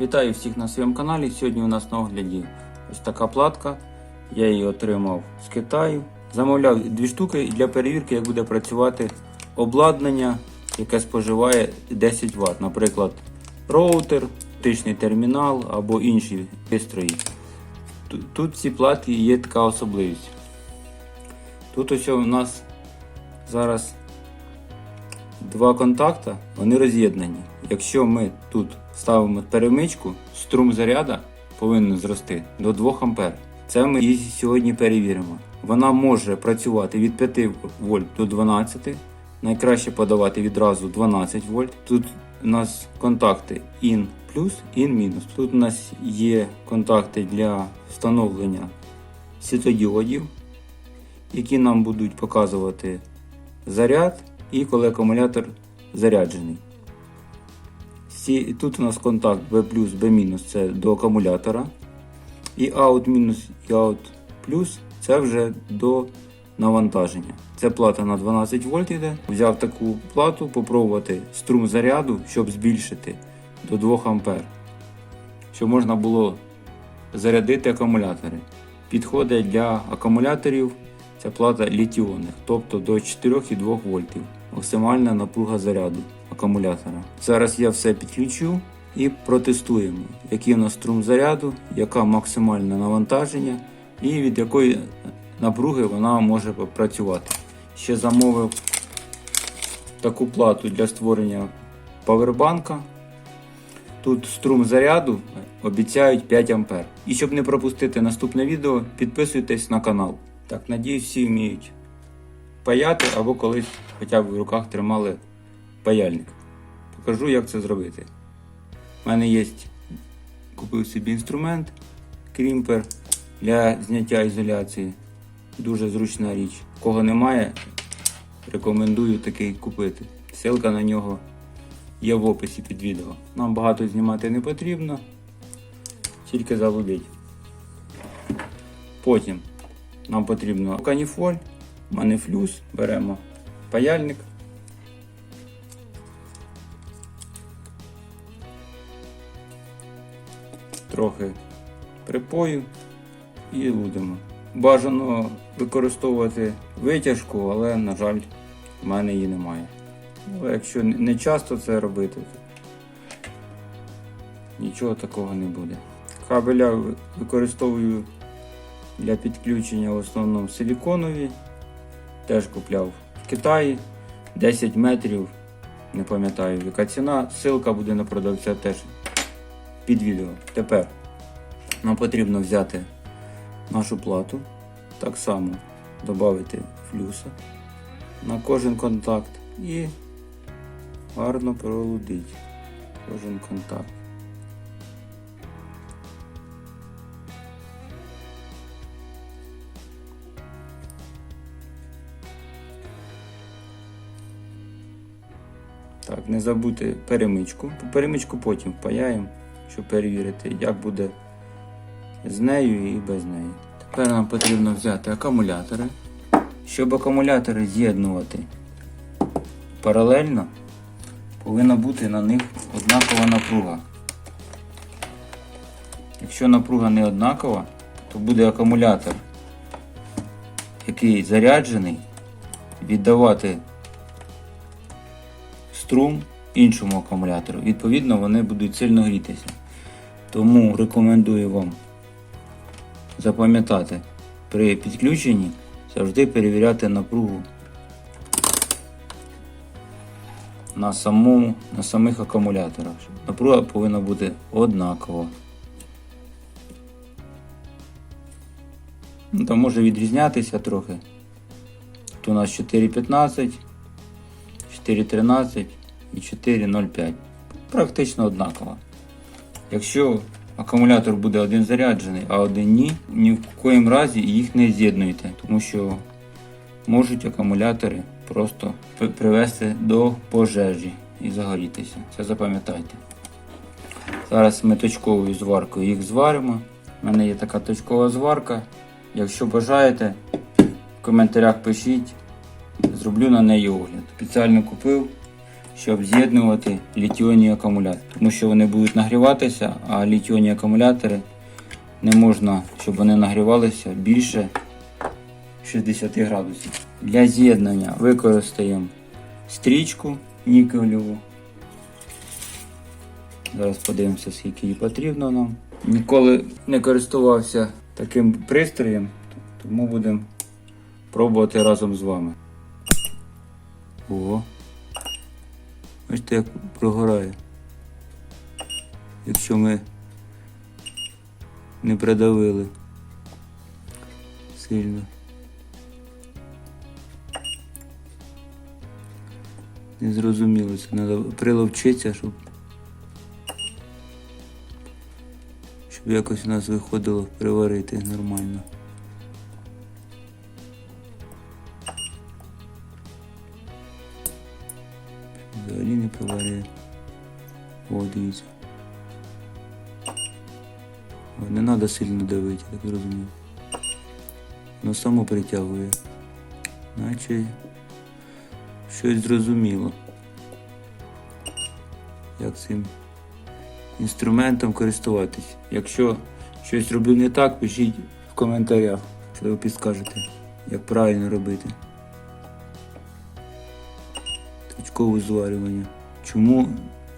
Вітаю всіх на своєму каналі. Сьогодні у нас на огляді ось така платка. Я її отримав з Китаю. Замовляв дві штуки для перевірки, як буде працювати обладнання, яке споживає 10 Вт. Наприклад, роутер, оптичний термінал або інші пристрої. Тут, цій платі є така особливість. Тут ось у нас зараз два контакти, вони роз'єднані. Якщо ми тут ставимо перемичку, струм заряда повинен зрости до 2 А. Це ми і сьогодні перевіримо. Вона може працювати від 5 вольт до 12. Найкраще подавати відразу 12 вольт. Тут у нас контакти IN плюс, IN мінус. Тут у нас є контакти для встановлення світодіодів, які нам будуть показувати заряд і коли акумулятор заряджений. Всі, тут у нас контакт B B це до акумулятора. І out і out плюс це вже до навантаження. Це плата на 12 вольт йде. Взяв таку плату, попробувати струм заряду, щоб збільшити до 2 ампер. Щоб можна було зарядити акумулятори. Підходить для акумуляторів ця плата літіонних, тобто до 4,2 вольтів. Максимальна напруга заряду акумулятора. Зараз я все підключу і протестуємо, який у нас струм заряду, яка максимальне навантаження і від якої напруги вона може працювати. Ще замовив таку плату для створення павербанка. Тут струм заряду обіцяють 5 А. І щоб не пропустити наступне відео, підписуйтесь на канал. Так, надіюсь, всі вміють паяти або колись хоча б в руках тримали паяльник. Покажу, як це зробити. У мене є купив собі інструмент крімпер для зняття ізоляції. Дуже зручна річ. Кого немає, рекомендую такий купити. Ссылка на нього є в описі під відео. Нам багато знімати не потрібно, тільки залудить. Потім нам потрібно каніфоль, у мене флюс, беремо паяльник. Трохи припою і лудимо. Бажано використовувати витяжку, але, на жаль, в мене її немає. Але якщо не часто це робити, то нічого такого не буде. Кабеля використовую для підключення в основному силіконові. Теж купляв в Китаї 10 метрів. Не пам'ятаю, яка ціна. Ссылка буде на продавця теж під відео. Тепер нам потрібно взяти нашу плату, так само додати флюса на кожен контакт і гарно пролудити кожен контакт. Так, не забудьте перемичку. Перемичку потім впаяємо, щоб перевірити, як буде з нею і без неї. Тепер нам потрібно взяти акумулятори. Щоб акумулятори з'єднувати паралельно, повинна бути на них однакова напруга. Якщо напруга не однакова, то буде акумулятор, який заряджений, віддавати струм іншому акумулятору. Відповідно, вони будуть сильно грітися. Тому рекомендую вам запам'ятати при підключенні завжди перевіряти напругу на самому, на самих акумуляторах. Напруга повинна бути однакова. Ну, Там може відрізнятися трохи. Тут у нас 4.15, 4.13 і 4.05. Практично однаково. Якщо акумулятор буде один заряджений, а один ні, ні в коїм разі їх не з'єднуйте, тому що можуть акумулятори просто привести до пожежі і загорітися. Це запам'ятайте. Зараз ми точковою зваркою їх зваримо. У мене є така точкова зварка. Якщо бажаєте, в коментарях пишіть, зроблю на неї огляд. Спеціально купив, щоб з'єднувати літіонні акумулятори. Тому що вони будуть нагріватися, а літіонні акумулятори не можна, щоб вони нагрівалися більше 60 градусів. Для з'єднання використаємо стрічку нікелеву. Зараз подивимося, скільки її потрібно нам. Ніколи не користувався таким пристроєм, тому будемо пробувати разом з вами. Ого. Бачите, як прогорає. Якщо ми не придавили сильно. Не зрозуміло, це треба приловчитися, щоб. Щоб якось у нас виходило приварити нормально. Не. О, дивіться. Не треба сильно давити, так розумію. Воно само притягує. Наче щось зрозуміло. Як цим інструментом користуватись. Якщо щось роблю не так, пишіть в коментарях, що ви підскажете, як правильно робити. Точкове зварювання. Чому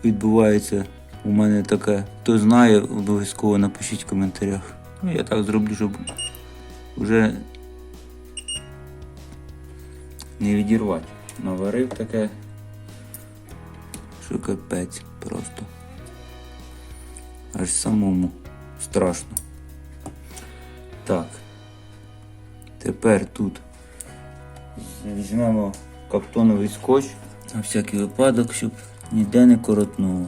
відбувається у мене таке? Хто знає, обов'язково напишіть в коментарях. Ну, я так зроблю, щоб вже не відірвати. Наварив таке, що капець просто. Аж самому страшно. Так. Тепер тут візьмемо каптоновий скотч на всякий випадок, щоб ніде не коротнуло.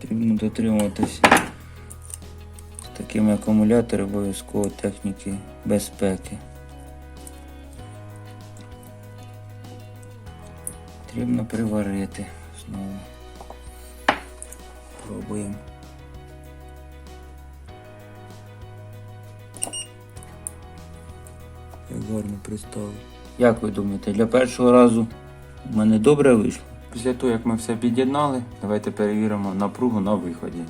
Потрібно дотримуватися з такими акумуляторами обов'язково техніки безпеки. Потрібно приварити знову. Пробуємо. Гарно пристало. Як ви думаєте, для першого разу в мене добре вийшло? Після того, як ми все під'єднали, давайте перевіримо напругу на виході.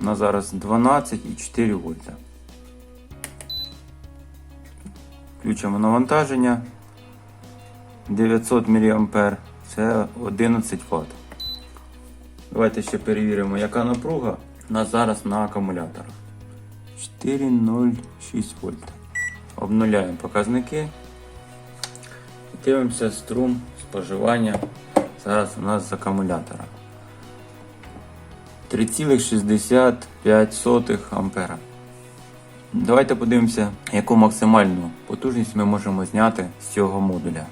На зараз 12,4 вольта. Включимо навантаження. 900 мА це 11 Вт. Давайте ще перевіримо, яка напруга у нас зараз на акумуляторах. 4,06 вольта. Обнуляємо показники. Дивимося струм споживання зараз у нас з акумулятора. 3,65 ампера. Давайте подивимося, яку максимальну потужність ми можемо зняти з цього модуля.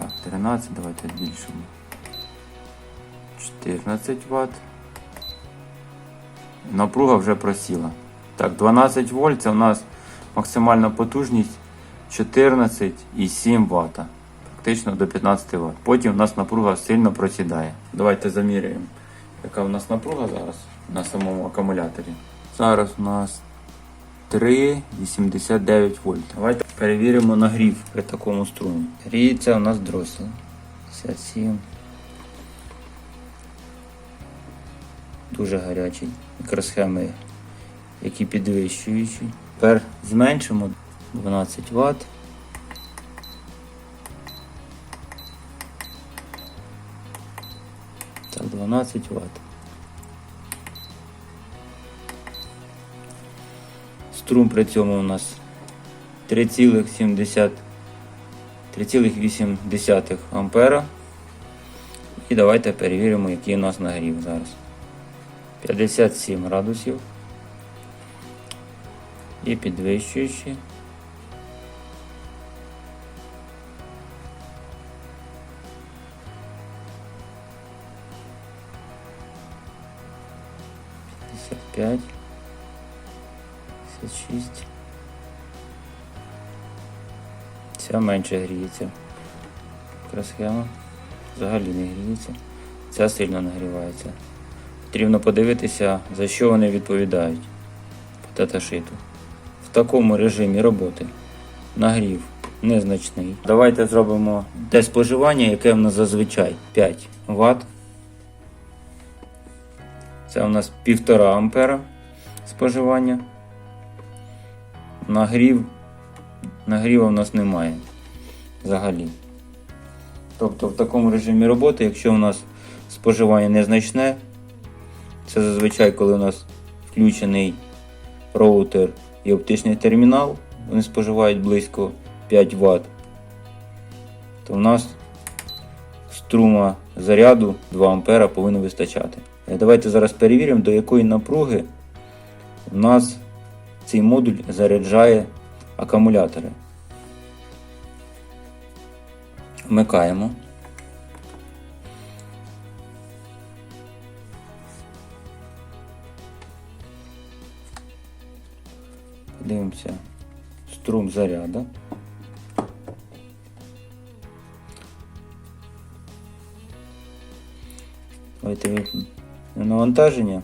Так, 13, давайте збільшимо. 14 Вт. Напруга вже просіла. Так, 12 вольт це у нас максимальна потужність 14,7 Вт. Практично до 15 Вт. Потім у нас напруга сильно просідає. Давайте заміряємо, яка у нас напруга зараз на самому акумуляторі. Зараз у нас 3,89 вольт. Давайте перевіримо нагрів при такому струмі. Гріється у нас дросел. 57. Дуже гарячий. Мікросхеми, які підвищуючі. Тепер зменшимо 12 Вт. Так, 12 Вт. Струм при цьому у нас 3,7 3,8 ампера. І давайте перевіримо, який у нас нагрів зараз. 57 градусів. І підвищуючи. П'ять. 56. Ця менше гріється. мікросхема. Взагалі не гріється. Ця сильно нагрівається. Потрібно подивитися, за що вони відповідають по даташиту. В такому режимі роботи нагрів незначний. Давайте зробимо те споживання, яке в нас зазвичай 5 Вт. Це у нас 1,5 ампера споживання. Нагрів. Нагріва в нас немає взагалі. Тобто в такому режимі роботи, якщо у нас споживання незначне, це зазвичай, коли у нас включений роутер і оптичний термінал, вони споживають близько 5 Вт, то в нас струма заряду 2 А повинно вистачати. Е, Давайте зараз перевіримо, до якої напруги у нас цей модуль заряджає акумулятори. Вмикаємо. Подивимося струм заряду. Давайте навантаження.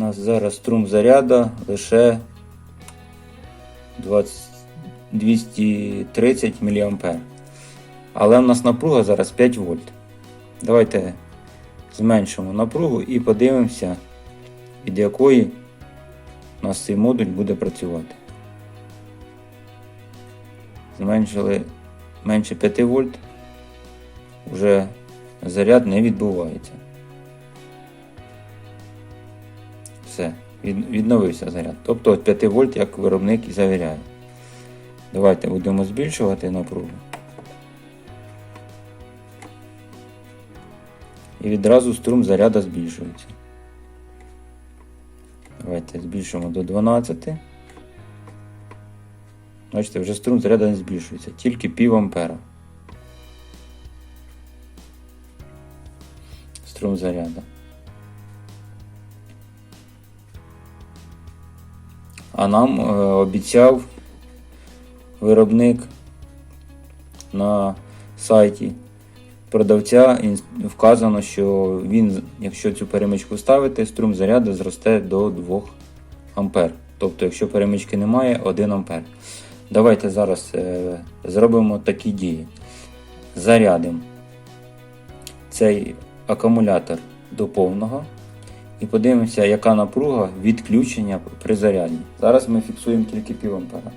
У нас зараз струм заряду лише 20, 230 мА. Але в нас напруга зараз 5 вольт. Давайте зменшимо напругу і подивимося, від якої у нас цей модуль буде працювати. Зменшили менше 5 вольт, вже заряд не відбувається. Все, відновився заряд. Тобто от 5 вольт, як виробник і завіряє. Давайте будемо збільшувати напругу. І відразу струм заряду збільшується. Давайте збільшимо до 12. Бачите, вже струм заряду не збільшується, тільки пів ампера. Струм заряду. А нам е, обіцяв виробник на сайті продавця вказано, що він, якщо цю перемичку ставити, струм заряду зросте до 2 ампер. Тобто, якщо перемички немає, 1 ампер. Давайте зараз е, зробимо такі дії. Зарядимо цей акумулятор до повного і подивимося, яка напруга відключення при заряді. Зараз ми фіксуємо тільки пів ампера.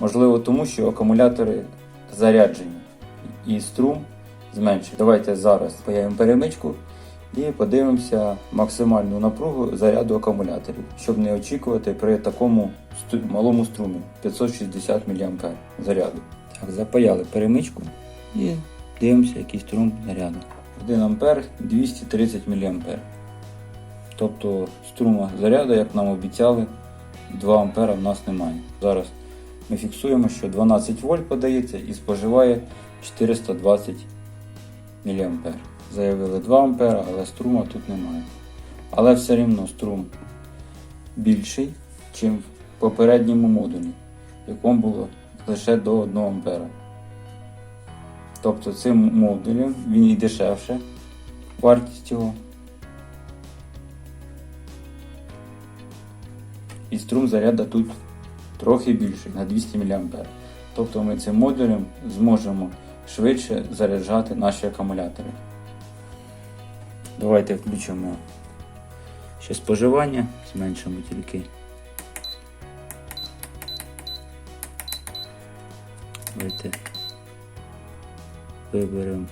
Можливо, тому що акумулятори заряджені і струм зменшує. Давайте зараз появимо перемичку і подивимося максимальну напругу заряду акумуляторів, щоб не очікувати при такому малому струмі 560 мА заряду. Так, запаяли перемичку і дивимося, який струм заряду. 1 ампер 230 мА. Тобто струма заряду, як нам обіцяли, 2 ампера в нас немає. Зараз ми фіксуємо, що 12 вольт подається і споживає 420 мА. Заявили 2 ампера, але струма тут немає. Але все рівно струм більший, ніж в попередньому модулі, в якому було лише до 1 ампера. Тобто цим модулем він і дешевше, вартість його. І струм заряду тут трохи більший на 200 мА. Тобто ми цим модулем зможемо швидше заряджати наші акумулятори. Давайте включимо ще споживання, зменшимо тільки. Давайте виберемо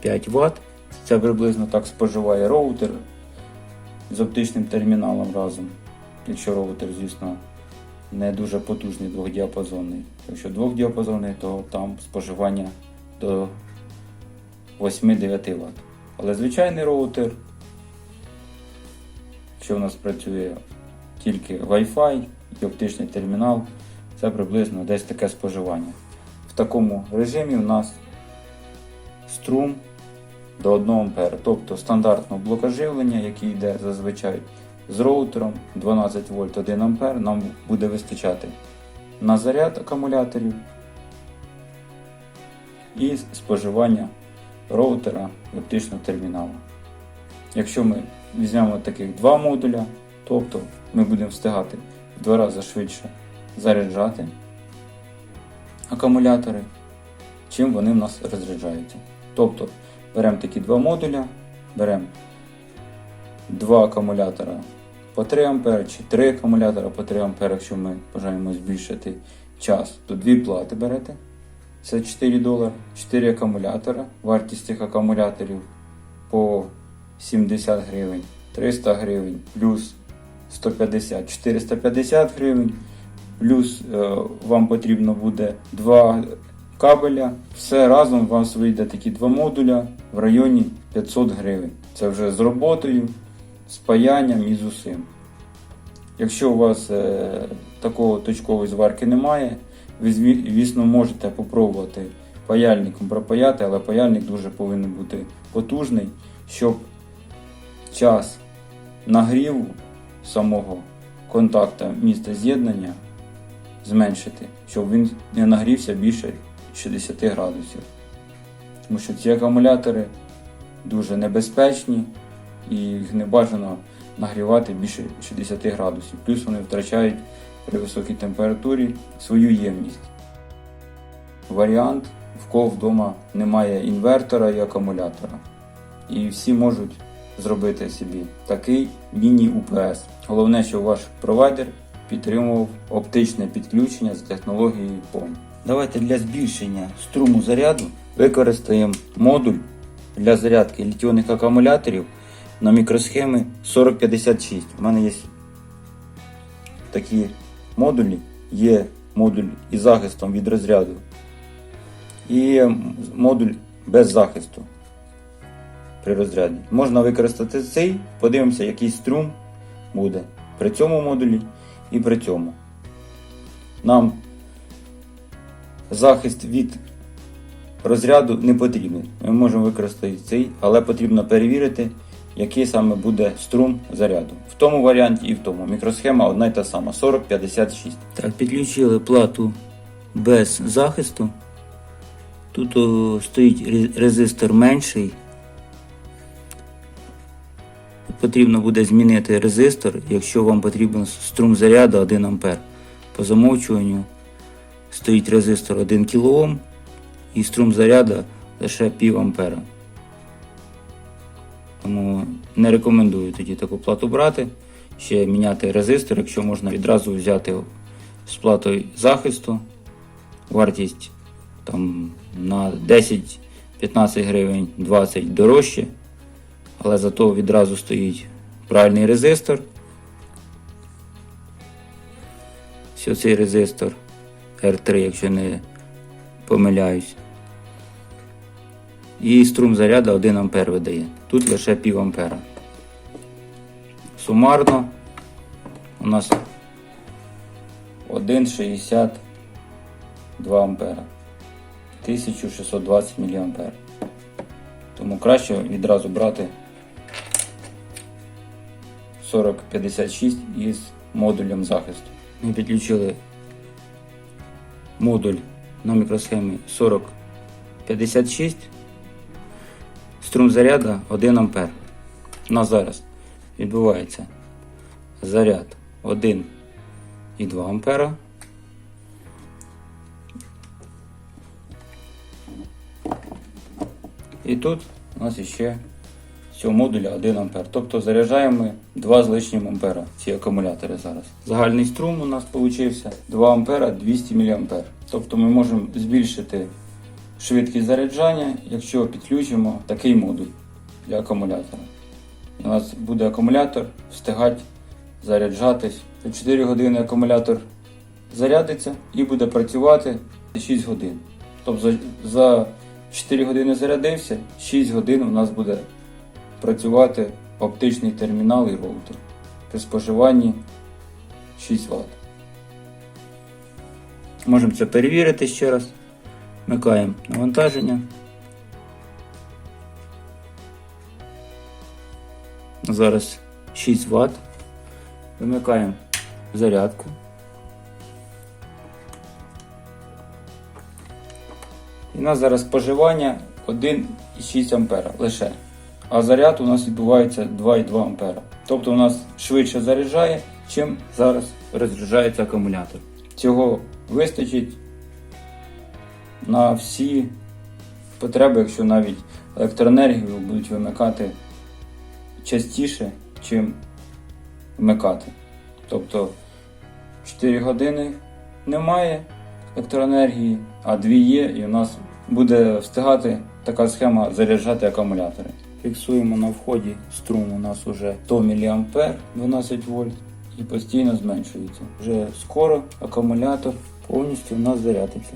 5 Вт. Це приблизно так споживає роутер з оптичним терміналом разом. Якщо роутер, звісно, не дуже потужний двохдіапазонний. Якщо двохдіапазонний, то там споживання до 8-9 Вт. Але звичайний роутер, якщо в нас працює тільки Wi-Fi і оптичний термінал, це приблизно десь таке споживання. В такому режимі у нас струм до 1 А. Тобто стандартного блока живлення, який йде зазвичай з роутером 12 вольт 1 А, нам буде вистачати на заряд акумуляторів і споживання роутера оптичного терміналу. Якщо ми візьмемо таких два модуля, тобто ми будемо встигати в два рази швидше заряджати акумулятори, чим вони в нас розряджаються. Тобто беремо такі два модуля, беремо два акумулятора по 3 А чи 3 акумулятора по 3 А, якщо ми бажаємо збільшити час, то дві плати берете. Це 4 долари, 4 акумулятора. Вартість цих акумуляторів по 70 гривень, 300 гривень, плюс 150, 450 гривень, плюс е, вам потрібно буде два кабеля. Все разом у вас вийде такі два модуля в районі 500 гривень. Це вже з роботою, з паянням і з усім. Якщо у вас е, такого точкової зварки немає, ви звісно можете попробувати паяльником пропаяти, але паяльник дуже повинен бути потужний, щоб час нагріву самого контакта міста з'єднання зменшити, щоб він не нагрівся більше 60 градусів. Тому що ці акумулятори дуже небезпечні і їх не бажано нагрівати більше 60 градусів. Плюс вони втрачають при високій температурі свою ємність. Варіант, в кого вдома немає інвертора і акумулятора. І всі можуть зробити собі такий міні-УПС. Головне, щоб ваш провайдер підтримував оптичне підключення з технологією POM. Давайте для збільшення струму заряду використаємо модуль для зарядки літіонних акумуляторів на мікросхеми 4056. У мене є такі модулі, є модуль із захистом від розряду і модуль без захисту при розряді. Можна використати цей, подивимося, який струм буде при цьому модулі і при цьому. Нам захист від розряду не потрібен. Ми можемо використати цей, але потрібно перевірити, який саме буде струм заряду. В тому варіанті і в тому. Мікросхема одна й та сама 4056. Так, підключили плату без захисту. Тут о, стоїть резистор менший. Потрібно буде змінити резистор, якщо вам потрібен струм заряду 1 А. По замовчуванню стоїть резистор 1 кОм і струм заряду лише пів ампера. Тому не рекомендую тоді таку плату брати. Ще міняти резистор, якщо можна відразу взяти з платою захисту. Вартість там на 10-15 гривень 20 дорожче, але зато відразу стоїть правильний резистор. Ось цей резистор R3, якщо не помиляюсь. І струм заряду 1 А видає. Тут лише пів ампера. Сумарно у нас 1,62 ампера. 1620 мА. Тому краще відразу брати 4056 із модулем захисту. Ми підключили модуль на мікросхемі 4056. Струм заряду 1 А. У нас зараз відбувається заряд 1,2 А. І тут у нас ще з цього модуля 1 А. Тобто заряджаємо ми 2 з лишнім ампера ці акумулятори зараз. Загальний струм у нас вийшов 2 ампера 200 мА. Тобто ми можемо збільшити швидкість заряджання, якщо підключимо такий модуль для акумулятора. У нас буде акумулятор встигати заряджатись. За 4 години акумулятор зарядиться і буде працювати 6 годин. Тобто за, за 4 години зарядився, 6 годин у нас буде працювати оптичний термінал і роутер при споживанні 6 Вт. Можемо це перевірити ще раз. Вмикаємо навантаження. Зараз 6 Вт. Вимикаємо зарядку. І у нас зараз споживання 1,6 ампера лише. А заряд у нас відбувається 2,2 ампера. Тобто у нас швидше заряджає, чим зараз розряджається акумулятор. Цього вистачить на всі потреби, якщо навіть електроенергію будуть вимикати частіше, чим вмикати. Тобто 4 години немає електроенергії, а 2 є, і у нас буде встигати така схема заряджати акумулятори. Фіксуємо на вході струм у нас вже 100 мА 12 вольт і постійно зменшується. Вже скоро акумулятор повністю у нас зарядиться.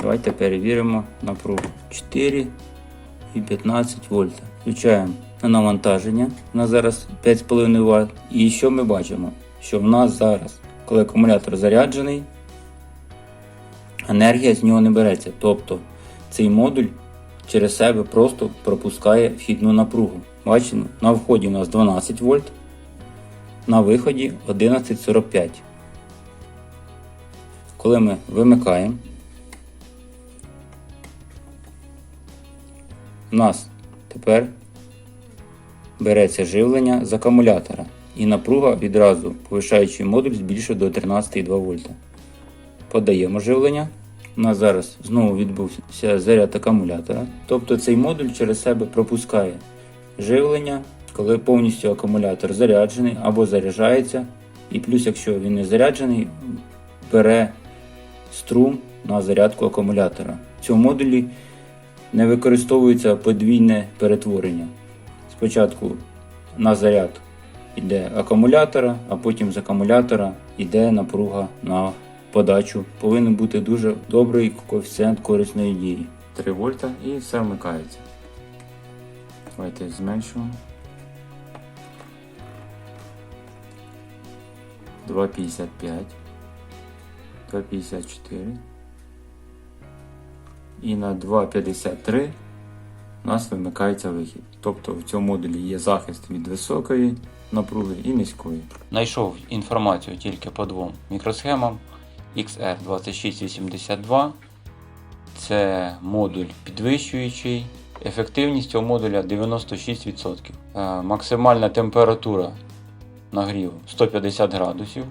Давайте перевіримо напругу 4 і 15 вольт. Включаємо на навантаження. У нас зараз 5,5 Вт. І що ми бачимо? Що в нас зараз, коли акумулятор заряджений, енергія з нього не береться. Тобто цей модуль через себе просто пропускає вхідну напругу. Бачимо, на вході у нас 12 вольт, на виході 11,45. Коли ми вимикаємо, у нас тепер береться живлення з акумулятора і напруга відразу, повишаючи модуль, збільшує до 13,2 вольта. Подаємо живлення. У нас зараз знову відбувся заряд акумулятора. Тобто цей модуль через себе пропускає живлення, коли повністю акумулятор заряджений або заряджається. І плюс, якщо він не заряджений, бере струм на зарядку акумулятора. В цьому модулі не використовується подвійне перетворення. Спочатку на заряд йде акумулятора, а потім з акумулятора йде напруга на подачу. Повинен бути дуже добрий коефіцієнт корисної дії. 3 вольта і все вмикається. Давайте зменшуємо. 2,55. 2,54. І на 2,53 у нас вимикається вихід. Тобто в цьому модулі є захист від високої напруги і низької. Знайшов інформацію тільки по двом мікросхемам XR2682. Це модуль підвищуючий. Ефективність цього модуля 96%. Е, Максимальна температура нагріву 150 градусів.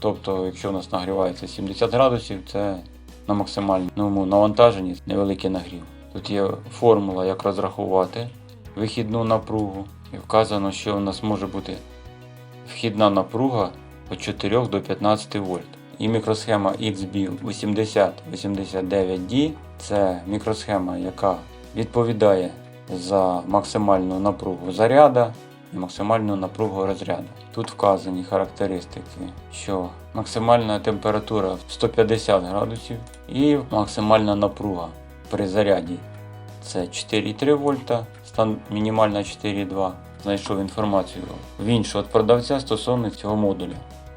Тобто, якщо у нас нагрівається 70 градусів, це на максимальному навантаженні невеликий нагрів. Тут є формула, як розрахувати вихідну напругу. І вказано, що у нас може бути вхідна напруга від 4 до 15 вольт. І мікросхема XB8089D це мікросхема, яка відповідає за максимальну напругу заряда і максимальну напругу розряду. Тут вказані характеристики, що максимальна температура 150 градусів і максимальна напруга при заряді це 4,3 вольта, стан мінімальна 4,2. Знайшов інформацію в іншого продавця стосовно цього модуля.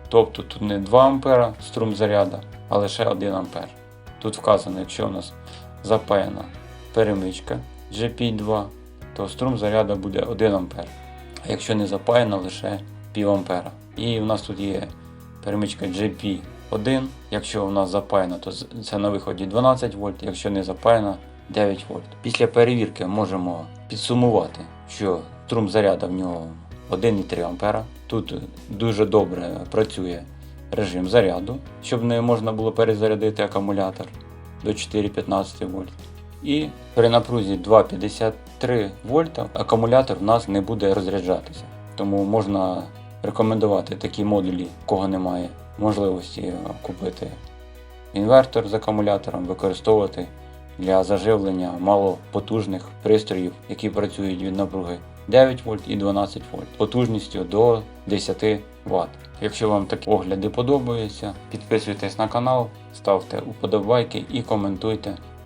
Тобто тут не 2 ампера струм заряда, а лише 1 ампер. Тут вказано, якщо у нас запаяна перемичка GP2, то струм заряду буде 1 ампер. А якщо не запаяна, лише пів ампера. І в нас тут є перемичка GP1. Якщо у нас запаяна, то це на виході 12 вольт, якщо не запаяна 9 вольт. Після перевірки можемо підсумувати, що струм заряду в нього 1,3 ампера. Тут дуже добре працює режим заряду, щоб не можна було перезарядити акумулятор до 4,15 вольт. І при напрузі 2,53 вольта акумулятор в нас не буде розряджатися. Тому можна рекомендувати такі модулі, кого немає можливості купити інвертор з акумулятором, використовувати для заживлення малопотужних пристроїв, які працюють від напруги 9 вольт і 12 вольт потужністю до 10 Вт. Якщо вам такі огляди подобаються, підписуйтесь на канал, ставте уподобайки і коментуйте